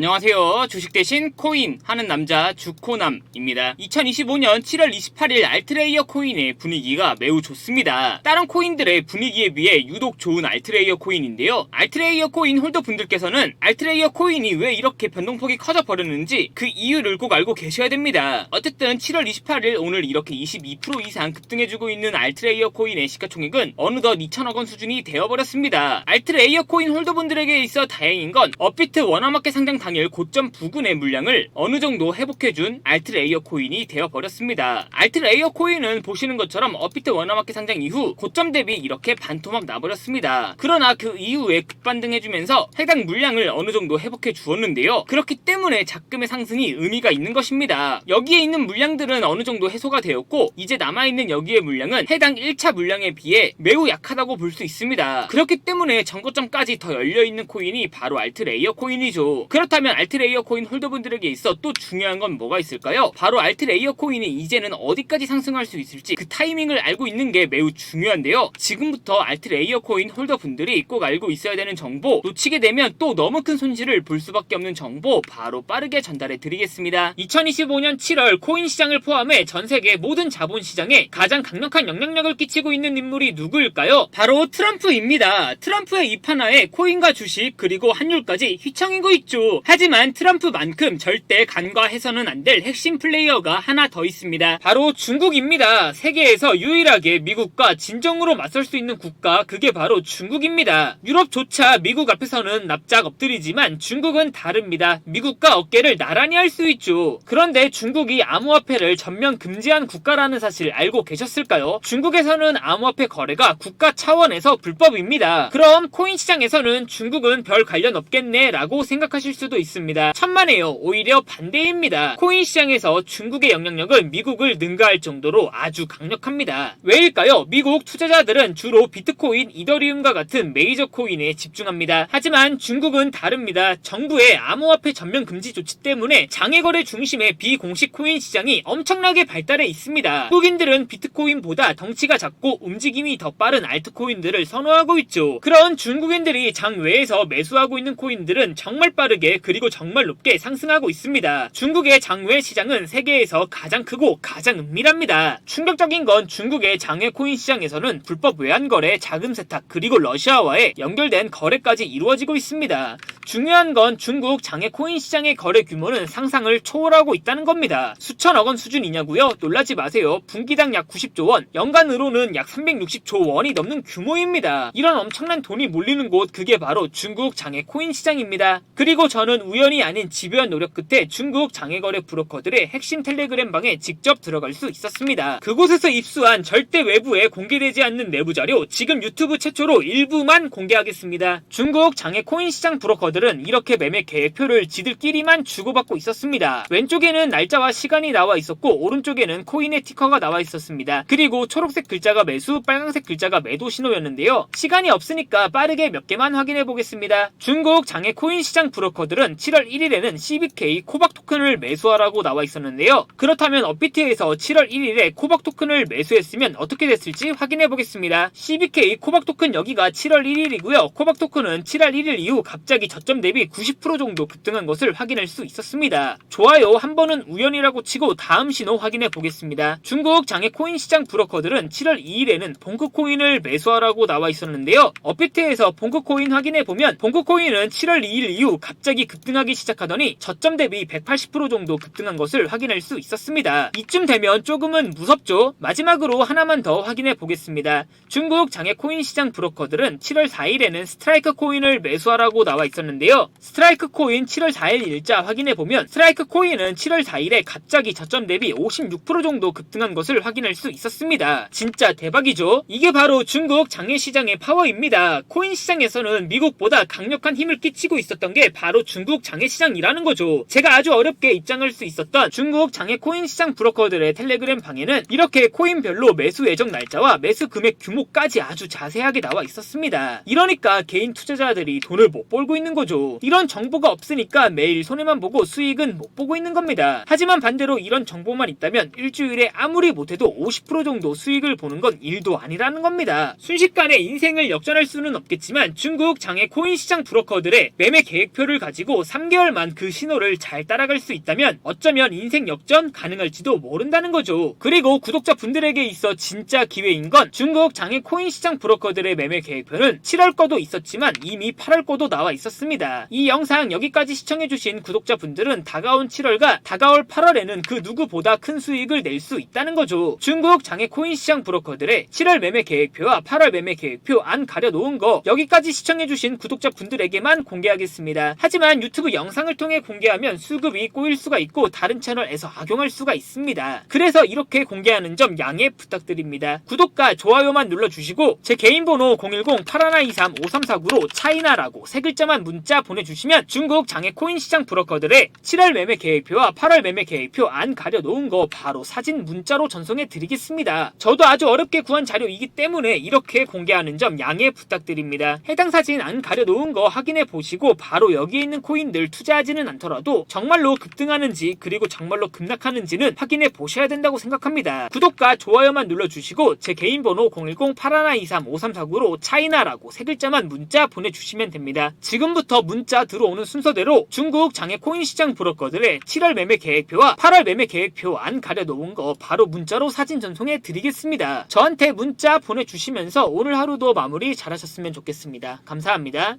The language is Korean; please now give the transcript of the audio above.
안녕하세요. 주식 대신 코인 하는 남자 주코남입니다. 2025년 7월 28일 알트레이어 코인의 분위기가 매우 좋습니다. 다른 코인들의 분위기에 비해 유독 좋은 알트레이어 코인인데요. 알트레이어 코인 홀더 분들께서는 알트레이어 코인이 왜 이렇게 변동폭이 커져 버렸는지 그 이유를 꼭 알고 계셔야 됩니다. 어쨌든 7월 28일 오늘 이렇게 22% 이상 급등해주고 있는 알트레이어 코인의 시가총액은 어느덧 2천억 원 수준이 되어버렸습니다. 알트레이어 코인 홀더분들에게 있어 다행인 건 업비트 원화마켓 상장 당일 고점 부근의 물량을 어느 정도 회복해준 알트 레이어 코인이 되어버렸습니다. 알트 레이어 코인은 보시는 것처럼 업비트 원화마켓 상장 이후 고점 대비 이렇게 반토막 나버렸습니다. 그러나 그 이후에 급반등해주면서 해당 물량을 어느 정도 회복해 주었는데요. 그렇기 때문에 작금의 상승이 의미가 있는 것입니다. 여기에 있는 물량들은 어느 정도 해소가 되었고 이제 남아있는 여기의 물량은 해당 1차 물량에 비해 매우 약하다고 볼 수 있습니다. 그렇기 때문에 정거점까지 더 열려있는 코인이 바로 알트 레이어 코인이죠. 그렇다면 알트레이어 코인 홀더분들에게 있어 또 중요한 건 뭐가 있을까요? 바로 알트레이어 코인이 이제는 어디까지 상승할 수 있을지 그 타이밍을 알고 있는 게 매우 중요한데요. 지금부터 알트레이어 코인 홀더분들이 꼭 알고 있어야 되는 정보 놓치게 되면 또 너무 큰 손실을 볼 수밖에 없는 정보 바로 빠르게 전달해 드리겠습니다. 2025년 7월 코인 시장을 포함해 전 세계 모든 자본 시장에 가장 강력한 영향력을 끼치고 있는 인물이 누구일까요? 바로 트럼프입니다. 트럼프의 입 하나에 코인과 주식 그리고 환율까지 휘청이고 있죠. 하지만 트럼프만큼 절대 간과해서는 안 될 핵심 플레이어가 하나 더 있습니다. 바로 중국입니다. 세계에서 유일하게 미국과 진정으로 맞설 수 있는 국가 그게 바로 중국입니다. 유럽조차 미국 앞에서는 납작 엎드리지만 중국은 다릅니다. 미국과 어깨를 나란히 할 수 있죠. 그런데 중국이 암호화폐를 전면 금지한 국가라는 사실 알고 계셨을까요? 중국에서는 암호화폐 거래가 국가 차원에서 불법입니다. 그럼 코인 시장에서는 중국은 별 관련 없겠네 라고 생각하실 수도 있습니다. 천만에요. 오히려 반대입니다. 코인 시장에서 중국의 영향력은 미국을 능가할 정도로 아주 강력합니다. 왜일까요? 미국 투자자들은 주로 비트코인, 이더리움과 같은 메이저 코인에 집중합니다. 하지만 중국은 다릅니다. 정부의 암호화폐 전면 금지 조치 때문에 장외거래 중심의 비공식 코인 시장이 엄청나게 발달해 있습니다. 한국인들은 비트코인보다 덩치가 작고 움직임이 더 빠른 알트코인들을 선호하고 있죠. 그런 중국인들이 장외에서 매수하고 있는 코인들은 정말 빠르게 그리고 정말 높게 상승하고 있습니다. 중국의 장외 시장은 세계에서 가장 크고 가장 은밀합니다. 충격적인 건 중국의 장외 코인 시장에서는 불법 외환 거래, 자금 세탁 그리고 러시아와의 연결된 거래까지 이루어지고 있습니다. 중요한 건 중국 장외 코인 시장의 거래 규모는 상상을 초월하고 있다는 겁니다. 수천억 원 수준이냐고요? 놀라지 마세요. 분기당 약 90조 원, 연간으로는 약 360조 원이 넘는 규모입니다. 이런 엄청난 돈이 몰리는 곳 그게 바로 중국 장외 코인 시장입니다. 그리고 저는 우연이 아닌 집요한 노력 끝에 중국 장외거래 브로커들의 핵심 텔레그램 방에 직접 들어갈 수 있었습니다. 그곳에서 입수한 절대 외부에 공개되지 않는 내부 자료 지금 유튜브 최초로 일부만 공개하겠습니다. 중국 장외 코인 시장 브로커들은 이렇게 매매 계획표를 지들끼리만 주고받고 있었습니다. 왼쪽에는 날짜와 시간이 나와 있었고 오른쪽에는 코인의 티커가 나와 있었습니다. 그리고 초록색 글자가 매수, 빨간색 글자가 매도 신호였는데요. 시간이 없으니까 빠르게 몇 개만 확인해 보겠습니다. 중국 장외 코인 시장 브로커들은 7월 1일에는 CBK 코박 토큰을 매수하라고 나와 있었는데요. 그렇다면 업비트에서 7월 1일에 코박 토큰을 매수했으면 어떻게 됐을지 확인해 보겠습니다. CBK 코박 토큰 여기가 7월 1일이고요. 코박 토큰은 7월 1일 이후 갑자기 저점 대비 90% 정도 급등한 것을 확인할 수 있었습니다. 좋아요. 한 번은 우연이라고 치고 다음 신호 확인해 보겠습니다. 중국 장외 코인 시장 브로커들은 7월 2일에는 봉크 코인을 매수하라고 나와 있었는데요. 업비트에서 봉크 코인 확인해 보면 봉크 코인은 7월 2일 이후 갑자기 급등하기 시작하더니 저점 대비 180% 정도 급등한 것을 확인할 수 있었습니다. 이쯤 되면 조금은 무섭죠? 마지막으로 하나만 더 확인해 보겠습니다. 중국 장외 코인 시장 브로커들은 7월 4일에는 스트라이크 코인을 매수하라고 나와 있었는데요. 스트라이크 코인 7월 4일 일자 확인해 보면 스트라이크 코인은 7월 4일에 갑자기 저점 대비 56% 정도 급등한 것을 확인할 수 있었습니다. 진짜 대박이죠? 이게 바로 중국 장외 시장의 파워입니다. 코인 시장에서는 미국보다 강력한 힘을 끼치고 있었던 게 바로 중국 장외 시장이라는 거죠. 제가 아주 어렵게 입장할 수 있었던 중국 장외 코인 시장 브로커들의 텔레그램 방에는 이렇게 코인별로 매수 예정 날짜와 매수 금액 규모까지 아주 자세하게 나와 있었습니다. 이러니까 개인 투자자들이 돈을 못 벌고 있는 거죠. 이런 정보가 없으니까 매일 손해만 보고 수익은 못 보고 있는 겁니다. 하지만 반대로 이런 정보만 있다면 일주일에 아무리 못해도 50% 정도 수익을 보는 건 일도 아니라는 겁니다. 순식간에 인생을 역전할 수는 없겠지만 중국 장외 코인 시장 브로커들의 매매 계획표를 가지고 그리고 3개월만 그 신호를 잘 따라갈 수 있다면 어쩌면 인생 역전 가능할지도 모른다는 거죠. 그리고 구독자 분들에게 있어 진짜 기회인 건 중국 장외 코인 시장 브로커들의 매매 계획표는 7월 거도 있었지만 이미 8월 거도 나와 있었습니다. 이 영상 여기까지 시청해주신 구독자 분들은 다가온 7월과 다가올 8월에는 그 누구보다 큰 수익을 낼 수 있다는 거죠. 중국 장외 코인 시장 브로커들의 7월 매매 계획표와 8월 매매 계획표 안 가려놓은 거 여기까지 시청해주신 구독자 분들에게만 공개하겠습니다. 하지만 유튜브 영상을 통해 공개하면 수급이 꼬일 수가 있고 다른 채널에서 악용할 수가 있습니다. 그래서 이렇게 공개하는 점 양해 부탁드립니다. 구독과 좋아요만 눌러주시고 제 개인 번호 010-8123-5349로 차이나라고 세 글자만 문자 보내주시면 중국 장외 코인 시장 브로커들의 7월 매매 계획표와 8월 매매 계획표 안 가려놓은 거 바로 사진 문자로 전송해 드리겠습니다. 저도 아주 어렵게 구한 자료이기 때문에 이렇게 공개하는 점 양해 부탁드립니다. 해당 사진 안 가려놓은 거 확인해 보시고 바로 여기에 있는 코인들 투자하지는 않더라도 정말로 급등하는지 그리고 정말로 급락하는지는 확인해 보셔야 된다고 생각합니다. 구독과 좋아요만 눌러주시고 제 개인 번호 010-8123-5349로 차이나라고 세 글자만 문자 보내주시면 됩니다. 지금부터 문자 들어오는 순서대로 중국 장외 코인 시장 브로커들의 7월 매매 계획표와 8월 매매 계획표 안 가려놓은 거 바로 문자로 사진 전송해 드리겠습니다. 저한테 문자 보내주시면서 오늘 하루도 마무리 잘하셨으면 좋겠습니다. 감사합니다.